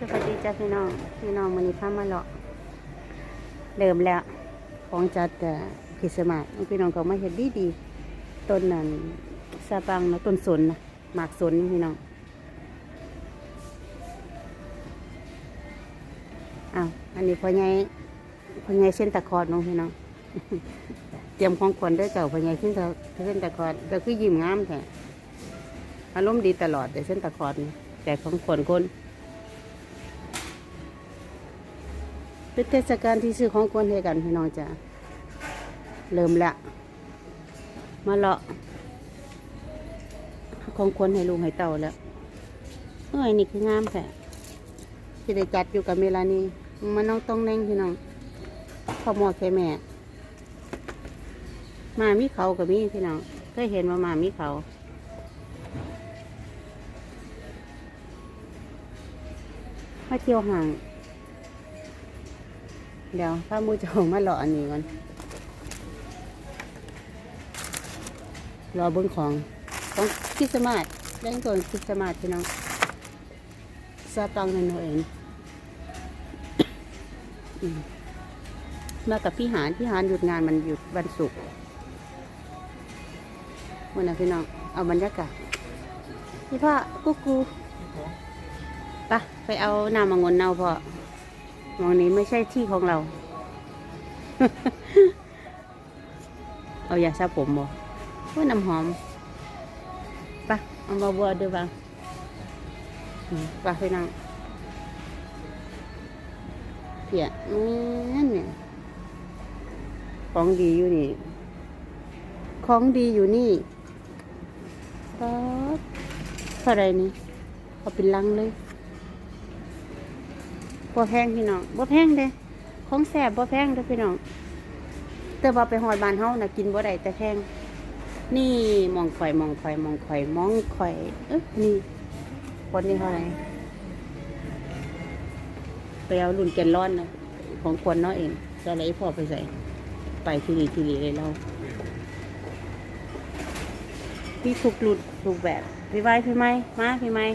สวัสดีจ้าพี่น้อง พี่น้องมันนี้พามาเลาะเริ่มแล้ว ของจัดคริสต์มาสพี่น้องก็มาเห็นดีดีต้นนั้นซาบังนะต้นสนนะหมากสนพี่น้องอ้าวอันนี้พ่อใหญ่พ่อใหญ่เส้นตะคอดน้องพี่น้องเตรียมของขวัญด้วยเจ้าพ่อใหญ่เส้นตะเส้นตะคอดก็คือยิ้มงามแท้อารมณ์ดีตลอดแต่เส้นตะคอดนี่แต่ของขวัญคน เป็นเทศกาลที่ซื้อของควรให้กันพี่น้องจ้ะเริ่มละมาเลาะของควรให้ลุงให้เต่าแล้วเอ้ยนี่คืองามแท้ที่ได้จัดอยู่กับเมลานีมันน้องต้องแน่งพี่น้องพ่อหมอแค่แม่มามีเขากับมีพี่น้องเคยเห็นว่าหมามีเขามาเที่ยวห่าง เดี๋ยวถ้ามูจะออกมาหล่ออันนี้ก่อนรอบิ้งของของคริสต์มาสเล่นก่อนคริสต์มาสพี่น้องซาตังนันเองมากับพี่หานพี่หานหยุดงานมันหยุดวันศุกร์วันนะพี่น้อง เอาบรรยากาศพี่พ่อกุ๊กกูไปะไปเอาน้ำมางนเนาพอ มองนี้ไม่ใช่ที่ของเรา เอาอยาสระผมบ่ว่าน้ำหอมไปะเอามาบัวดูบ้างอืมไปพี่น้องเพียนั่นเนี่ยของดีอยู่นี่ ของดีอยู่นี่ป๊าดเท่าไรนี่เอาเป็นลังเลย บ่แพงพี่น้องบ่แพงเด้ของแสบบ่แพงเด้อพี่น้องแต่ว่าไปหอดบานเฮาน่ะกินบ่ได้แต่แพงนี่มองข่อยมองข่อยมองข่อยมองข่อยเอ๊ะนี่คนนี้เท่าไหร่ไปเอารุ่นแกนร้อนนะของควรเนาะเองจะอะไรพ่อไปใส่ ไปทีรีทีรีเลยเราพี่ถูกรุ่นถูกแบบพี่ไว้พี่ไม้มาพี่ไม้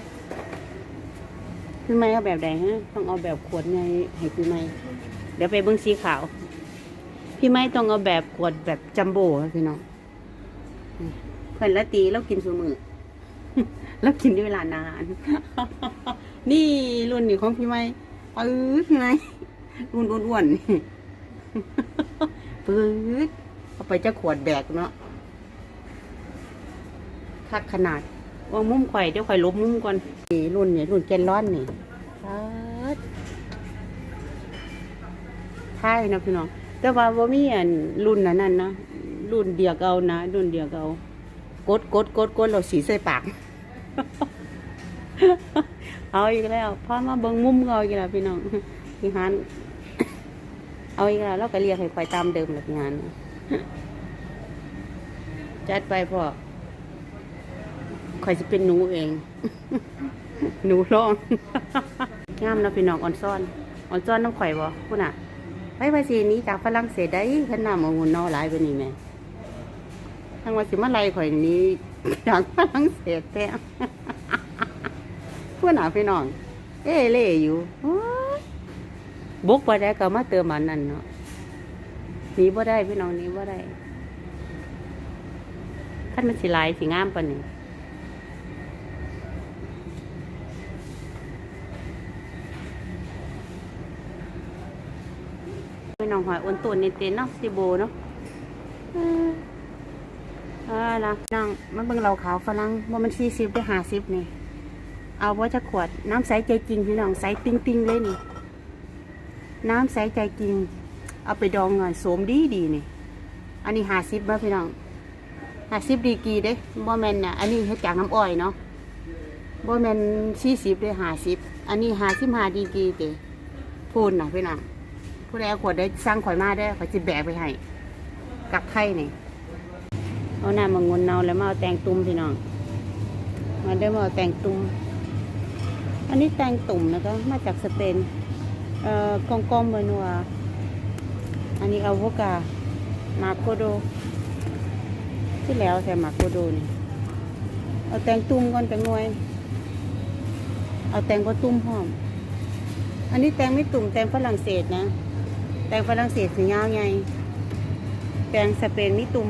พี่ไม่เอาแบบใดฮะ ต้องเอาแบบขวดไงให้พี่ไม่เดี๋ยวไปเบิ้งสีขาว พี่ไม่ต้องเอาแบบขวดแบบจัมโบ้พี่น้องเพื่อนละตีแล้วกินสูมือแล้วกินด้วยเวลานาน นี่รุ่นนี้ของพี่ไม่ปื๊ดพี่ไม่รุ่นอ้วนๆนี่ปื๊ดเอาไปจะขวดแบกเนาะคักขนาด ว่ามุมไข่อยเดี๋ยวไข่อยลบมุมก่อนนี่รุ่นเนี่ยรุ่นแกนร้อนนี่ปัดท้ายนะพี่น้อง แต่ว่าบ่มีอันรุ่นนั้นนั่นนะรุ่นเดียวเก่านะรุ่นเดียวเก่ากดกดกดกดเราสีใส่ปาก เอาอีกแล้วพามาเบิ่งมุมเราอีกแล้วพี่น้องพี่ฮันเอาอีกแล้วเราก็เรียกให้ควายตามเดิมหลักงานจัดไปพ่อ ข่อยจะเป็นหนูเอง หนูร้องงามเนาะพี่น้องอ่อนซ่อนอ่อนซ่อนน้ำข่อยบ่คุณอะไปไปสิหนี้จากฝรั่งเศสได้ขนน้ำเอาหุ่นนอหลายไปนี่แม่ทั้งว่าสิมาไล่ข่อยนี้จากฝรั่งเศสแท้คุณอะพี่น้อง เอ้เล่อยู่บุกไปได้ก็มาเติมมันนั่นเนาะนี้บ่ได้พี่น้องนี้บ่ได้ขั้นมันสิลายสิงามปานนี้ไม่น้องหอยอ้วนตัวเนเต็นเนาะสิโบเนาะอ่าล่ะน้องมันเบิ่งเราขาวฝรั่งว่ามันสี่สิบได้ห้าสิบนี่เอาว่าจะขวดน้ำใสใจจริงพี่น้องใสติงติงๆเลยนี่น้ำใสใจจริง เอาไปดองเงินสมดีดีนี่ อันนี้ห้าสิบบ้าพี่น้องห้าสิบดีกีเด้บ่แมนน่ะอันนี้เฮ็ดจากน้ำอ้อยเนาะบ่แมนสี่สิบได้ห้าสิบอันนี้ห้าสิบห้าดีกีเด้พูนน่ะพี่น้อง ผู้ใดเอาขวดได้สร้างข่อยมาได้อข่อยจะแบกไปให้กักไข่นี่เอาหน้ำมางนเนาแล้วมาเอาแตงตุ่มพี่น้อง มาได้อมาเอาแตงตุ่มอันนี้แตงตุ่มนะคะมาจากสเปน เอ่อกองกอมเบนัวอันนี้อะโวกามาโกโด ที่แล้วใส่มาโกโดนี่เอาแตงตุ่มก่อนแตงงวย เอาแตงก็ตุ่มพร้อม อันนี้แตงไม่ตุ่มแตงฝรั่งเศสนะ งฝรั่งเศสสียาไงแตงสเปนไม่ตุ่ม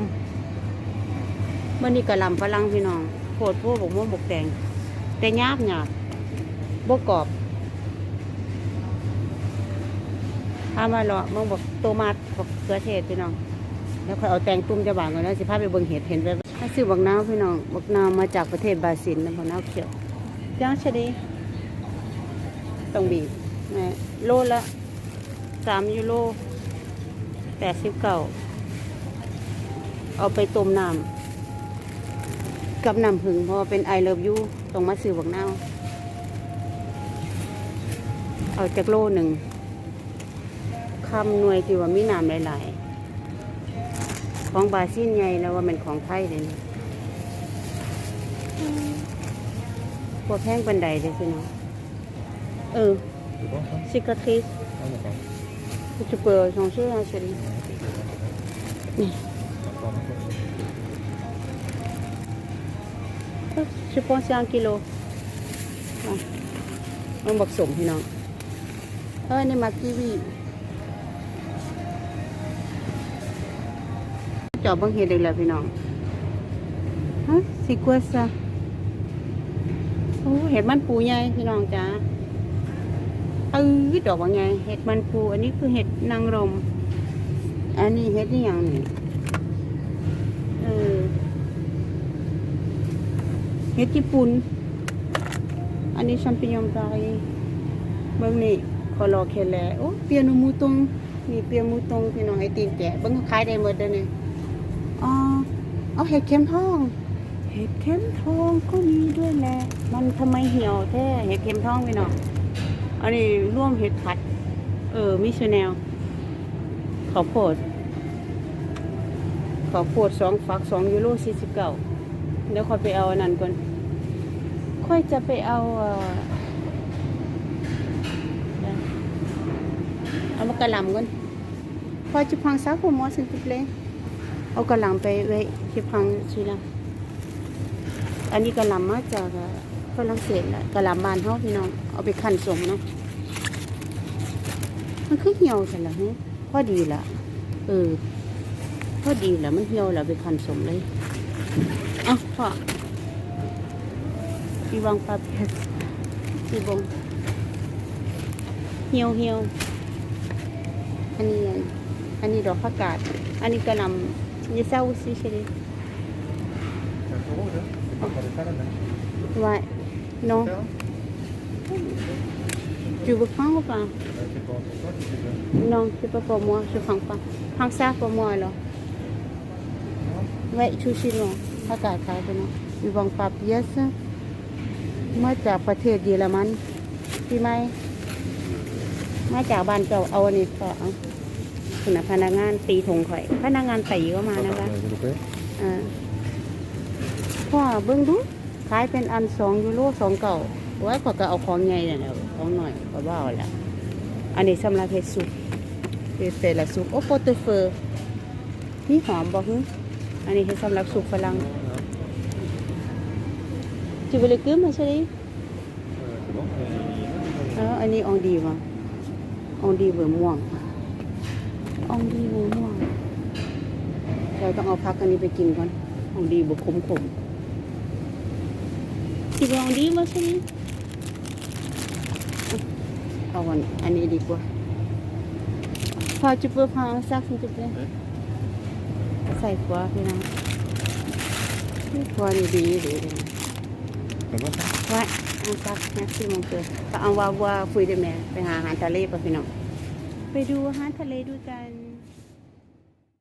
เมื่อนี้กระหลำฝรั่งพี่น้องโคตรพวกบอกม่วงบกแตงแต่ยากหยาบบกกรอบถ้ามาเลาะมึงบอกโตมาดบอกเกลือเทศพี่น้อง แล้วค่อยเอาแตงตุ้มจะบางกันแล้วสิพาไปเบิ่งเห็ดเห็นไปถ้าซื้อบักนาพี่น้องบักนามาจากประเทศบราซิลนะบักนาเขียวจ้าชดีต้องบีบแม่โลละ สามยูโรแปดสิบเก้าเอาไปต้มน้ำกับน้ำผึ้งเพราะว่าเป็นไอเลิฟยูต้องมาซื้อบักนาวเอาจากโลหนึ่งคำหน่วยที่ว่ามีน้ำหลาย ๆ ของบราซิลไงแล้วว่ามันของไทยเลยนะพวกแพงบันไดเลยสิเนาะเออ C'est bon ça ซิกาทริส Ah d'accord. จะเปิดสองชื่ออะไรสินี่ D'accord, d'accord. ชิปอนซางกิโลมันบักสมพี่น้ ปูใหญ่พี่น้องจ้าเออดอกว่าไงเห็ดมันปูอันนี้คือเห็ดนางรม อันนี้เห็ดนี่ยังนี่เออเห็ดญี่ปุ่น อันนี้ชัมปิญองไทยเบิ่งนี่คอรอเคแลโอ้เปียโนมูตงนี่เปียมูตงพี่น้องให้ตีนแกะเบิ่งเขาขายได้หมดเด้อนี่อ๋อเอาเห็ดเข็มทองเห็ดเข็มทองก็มีด้วยแหละ มันทำไมเหี่ยวแท้ เห็ดเข็มทองพี่น้อง อันนี้ร่วมเห็ดผัด เออมิชแนลข้าวโพดข้าวโพดสองฝักสองยูโรสี่สิบเก้าเดี๋ยวค่อยไปเอาอันนั้นก่อน ค่อยจะไปเอาเอามากระลำก่อนพอจะพังซักผมมอสิทุกเลยเอากระลำไปไว้ที่พังสิละอันนี้กระลำมาจากอ่อ ฝรั่งเศสแหละกระหลำบานเขาพี่น้อง เอาไปขันสมเนาะ มันคือเหี่ยวใช่ละฮะพอดีละเออ พอดีละมันเหี่ยวละไปขันสมเลยเอ้าพ่อพี่วางปลาเพชรพี่บงเหี่ยวเหี่ยวอันนี้อันอันนี้ดอกผักกาด อันนี้กระหลำยี่เศร้าซิเฉย C'est un peu rouge, hein C'est pas pour les salades, hein ว่าน้อง Ça, hein tu veux prendre ou pas Ouais, C'est pour pour toi si tu veux. non c'est pas pour moi je prends pas prends ça pour moi alors ouais tu sais non ผักกาดขายไปเนาะพี่วางปลาเปียสมาจากประเทศเยอรมันพี่ไหมมาจากบ้านเจ้าเอาอันนี้ก็เอาคุณน่ะพนักงานตีถงข่อย พนักงานตีก็มานะคะ S'il vous plaît. อ่าพ่อเบิ้งดู ขายเป็นอันสองยูโรสองเก่าไว้ขอยก็เอาของใหญ่เนี่ยของหน่อยก็ว่าเอาละอันนี้สำหรับเฮ็ดซุปเฮ็ดเป็นละซุปโอ้โปเตเฟอร์นี่หอมบ่ฮึอันนี้เฮ็ดสำหรับซุปฝรั่งจิบเลยกึมมาใช่ไหมเอออันนี้อองดีว่ะอองดีเบอร์ม่วงอองดีเบอร์ม่วงเราต้องเอาพักอันนี้ไปกินก่อนอองดีเบอร์ขมขม ๆจิบอองดีมาใช่ไหมเอาวันอันนี้ดีกว่าพอจุบเบอร์พาซักสิจุบเลยใส่กว่าพี่น้องกว่านี่ดีดีดี C'est bon ça ว่าอันซักนะซี่โมงเกินก็เอาว่าว่าคุยได้ไหมไปหาอาหารทะเลป่ะพี่น้องไปดูอาหารทะเลดูกัน